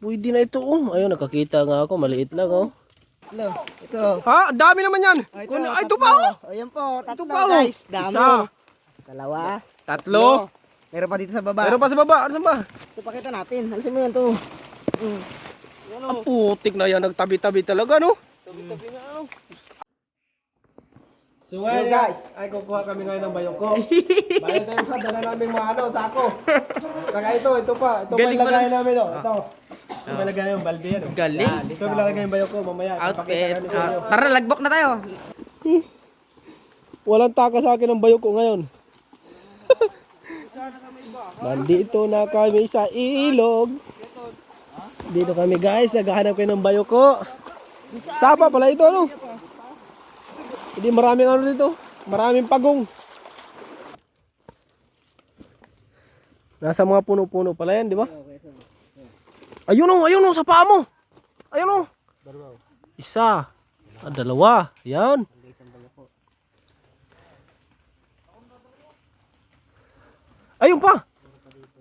pwede na ito oh. Ayun, nakakita nga ako. Maliit lang oh. Ito, ito. Ha? Dami naman yan. Ay, Kun- Ay, ito pa oh. Ayan po, tatlo pa, oh. guys. Dami. Isa. Dalawa. Tatlo. Meron pa dito sa baba. Meron pa sa baba. Ano ba? Ito pakita natin. Alisin mo yan to. Mm. Ang putik na yan. Nagtabi-tabi talaga no. So ngayon, guys, ay kukuha kami ngayon ng bayoko. Bayan tayo pa, dala namin mga ano, sako. Saka ito, ito pa. Ito pa Galing ilagay namin oh. Ito. Ito pa ilagay yung balde yan oh. Galing. Ito pa ilagay yung bayoko mamaya. Outfit. Sa inyo. Ah, tara, lagbok na tayo. Walang taka sa akin ng bayoko ngayon. Nandito na kami sa ilog. Dito kami guys, naghahanap kayo ng bayoko. Sapa pala ito ano? Hindi maraming ano dito. Maraming pagong. Nasa mga puno-puno pala yan, di ba? Ayun o, ayun o, sa paa mo. Ayun o. Isa. Ah, dalawa. Yan. Ayun pa.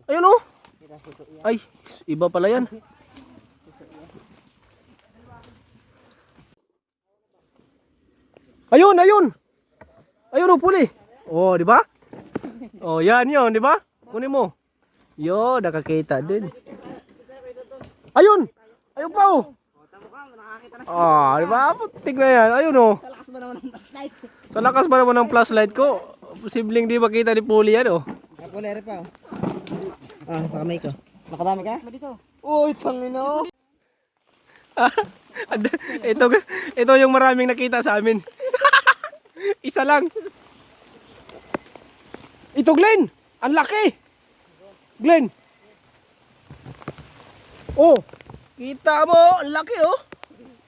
Ayun oh. Ay, iba pala yan. Ayun, ayun. Ayun oh, puli. Oh, di ba? Oh, yan yun, di ba? Kunin mo. Yo, nakakita din. Ayun. Ayun pa oh. Ah, di ba? Putik na yan. Ayun oh. Sa lakas ba naman ng flashlight? Sa lakas ba naman ng flashlight ko? Posibleng di makita ni Puli yan oh. Kapulere pa. oh. Ah, sa kamay ko. Nakadami ka? Dito. Uy, tangino. Ad- ito, ito yung maraming nakita sa amin. Isa lang. Ito Glenn, ang laki. Glenn. Oh, kita mo, laki oh.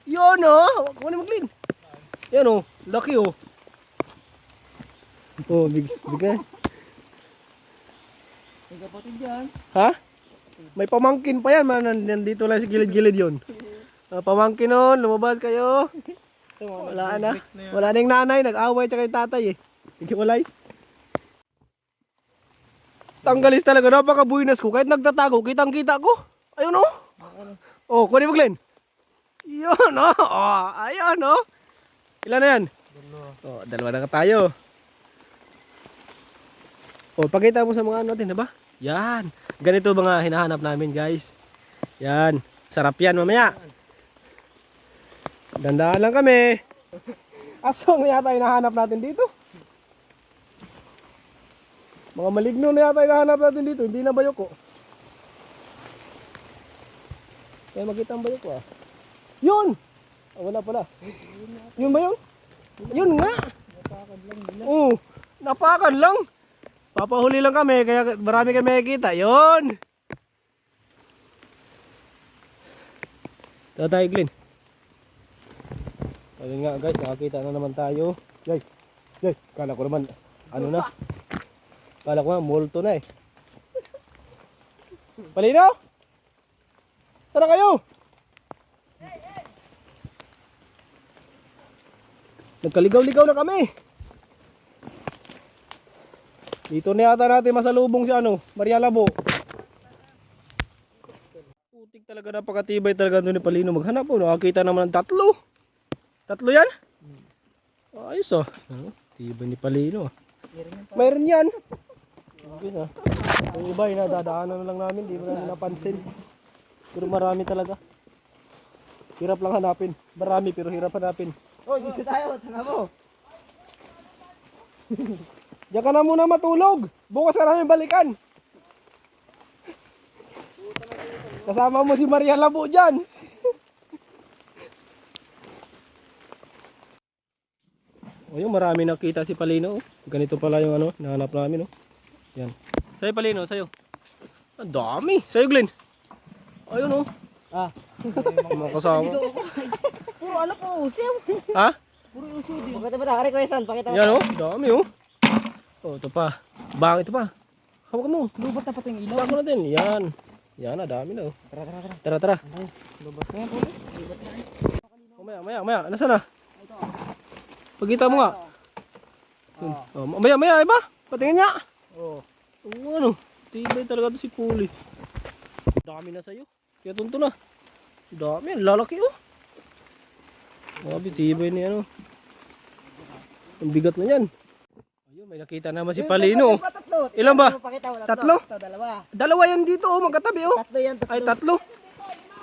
Yun oh, kunin mo Glenn. Yan oh, laki oh. Oh, big, bigay. May kapatid dyan. Ha? May pamangkin pa yan, man. Nandito lang sa gilid-gilid yun. Ah, pamangkin nun, lumabas kayo. Wala na. Wala na yung nanay, nag-away tsaka yung tatay eh. Hikiwalay. Tanggalis talaga, napakabuinas ko. Kahit nagtatago, kitang kita ko. Ayun oh. Oh, kunin mo Glenn. Yun oh. oh ayun oh. Ilan na yan? Oh, dalawa na ka tayo. Oh, pakita mo sa mga ano natin, diba? Yan. Ganito mga hinahanap namin, guys. Yan. Sarap yan mamaya. Dandaan lang kami. Asong yata hinahanap natin dito. Mga maligno na yata hinahanap natin dito. Hindi na bayoko. Kaya makita ang bayoko ah. Yun! Ah, wala pala. Yun ba yun? Yun nga! Oo. Napakan lang. Papahuli lang kami, kaya marami kami makikita. Yun! Ito tayo, Glenn. Ayun nga guys, nakakita na naman tayo. Guys, guys, kala ko naman, ano na? Kala ko nga, multo na eh. Palino? Sana kayo? Nagkaligaw-ligaw na kami. Dito na yata natin masalubong si ano, Maria Labo. Putik talaga napakatibay talaga doon ni Palino maghanap po. Nakakita naman ng tatlo. Tatlo yan? Ayos oh. Oh, Tibay ni Palino. Mayroon yan. Ayun ah. Yung iba, inadadaanan na lang namin. Di mo namin napansin. Pero marami talaga. Hirap lang hanapin. Marami pero hirap hanapin. Oh, dito tayo. Tanga mo. Diyan ka na muna matulog. Bukas ka namin balikan. Kasama mo si Maria Labo dyan. o yung marami nakita si Palino. Ganito pala yung ano, hinahanap namin. Oh. Yan. Sa'yo Palino, sa'yo. Ang dami. Sa'yo Glenn. Ayun oh. Ah. Mga kasama. Puro ano po, usiw. Ha? Puro usiw din. Pakita mo na, kare Kuya pakita mo. Yan oh. Dami oh. Oh, ito pa. Bang, ito pa. Hawak mo. Lubat na pati yung ilaw. Sako natin. Yan. Yan na, dami na oh. Tara, tara, tara. Tara, tara. Lubat na yan, puro. Lubat na yan. Mamaya, mamaya, mamaya. Nasaan na? Pagkita mo nga. Yun. Oh, mamaya, mamaya, iba. Patingin nga. Oh. Oh, ano? Tibay talaga to si Puli. Dami na sa'yo. Kaya tunto na. Dami, lalaki oh. Grabe, tibay ni ano. Ang bigat na yan. Ayun, may nakita naman si Palino. oh. Tatlo. Ilan ba? Mo, Tatlo? Ito, dalawa. Dalawa yan dito oh, magkatabi oh. Tatlo yan, tatlo. Ay, tatlo.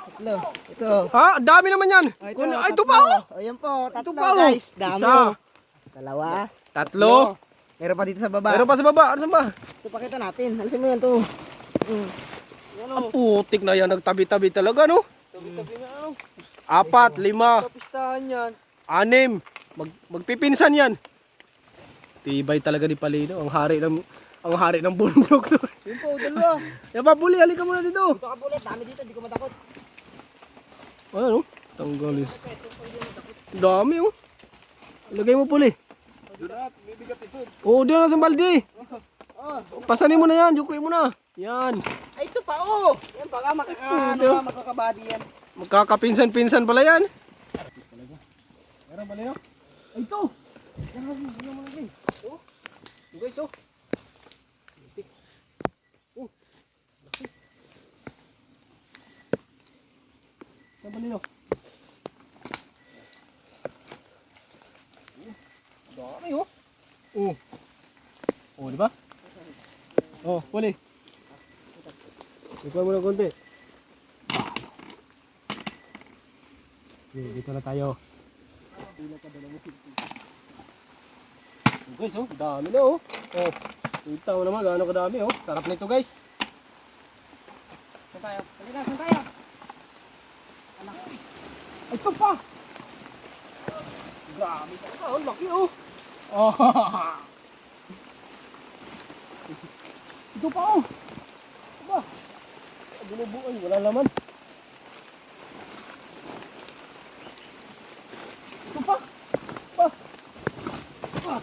Tatlo. Ito. Ha, ang dami naman yan. Ay, Kun- ay, ito pa oh. Ayan po, tatlo pa, oh. guys. Dami. Isa. oh. Dalawa. Tatlo. Meron pa dito sa baba. Meron pa sa baba. Ano ba? Ito pakita natin. Alisin mo yan to. Mm. Yan Ang putik na yan. Nagtabi-tabi talaga no. Tabi-tabi na ano. Apat, lima, Kapistahan yan. anim. Mag, magpipinsan yan. Tibay talaga ni Palino. Ang hari ng ang hari ng bundok to. Yun po, dalawa. Yan pa, buli. Halika muna dito. Dito ka bulit. Dami dito. Di ko matakot. Ano? Tanggalis. Dami oh. Lagay mo puli. Durat. Bibigat ito. Oo, oh, diyan na sa balde. Oh. Pasanin mo na yan. Jukuin mo na. Yan. Ito pa oh. Yan baka makaka, ano Ito. ka, makakabadi yan. Magkakapinsan-pinsan pala yan. Meron yun? Ay, ito. Yan ang yan mga guys. Oh. Ito guys, oh. Meron pala yun? Dami oh. Oh. Oh, di ba? Oh, puli. Ikaw mo ng konti. Okay, dito na tayo. Guys, oh, dami na oh. Oh, kita mo naman gaano kadami oh. Sarap nito guys. Saan tayo? Halika, saan tayo? Ay, Ito pa! Grabe talaga, oh, laki oh. Oh. Ito pa oh. Binubuan, wala laman. Ito pa. Pa. Pa.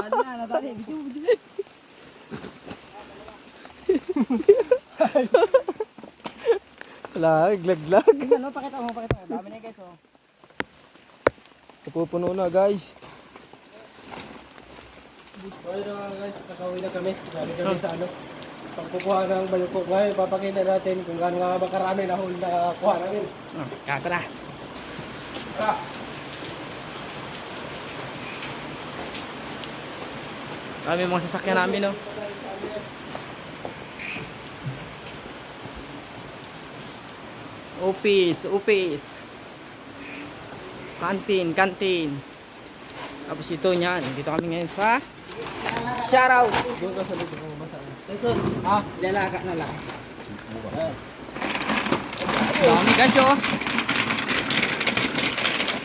Ano na, nadali. Video, video. Lag, laglag. Tingnan, no, pakita mo, pakita mo. Dami na guys, oh. Napupuno na guys. Well, uh, guys, nakauwi na kami. Sabi kami sa ano. Pagkukuha ng balukok. Ngayon, papakita natin kung gaano nga ba karami na huli na kuha namin. Kaya tara. Ah. Dami mga sasakyan namin, no. Office, office. Kantin, kantin. Tapos ito niyan. Dito kami ngayon sa Shoutout. Ka sa Listen, Ha? lalaga na lang. Dami guys, oh.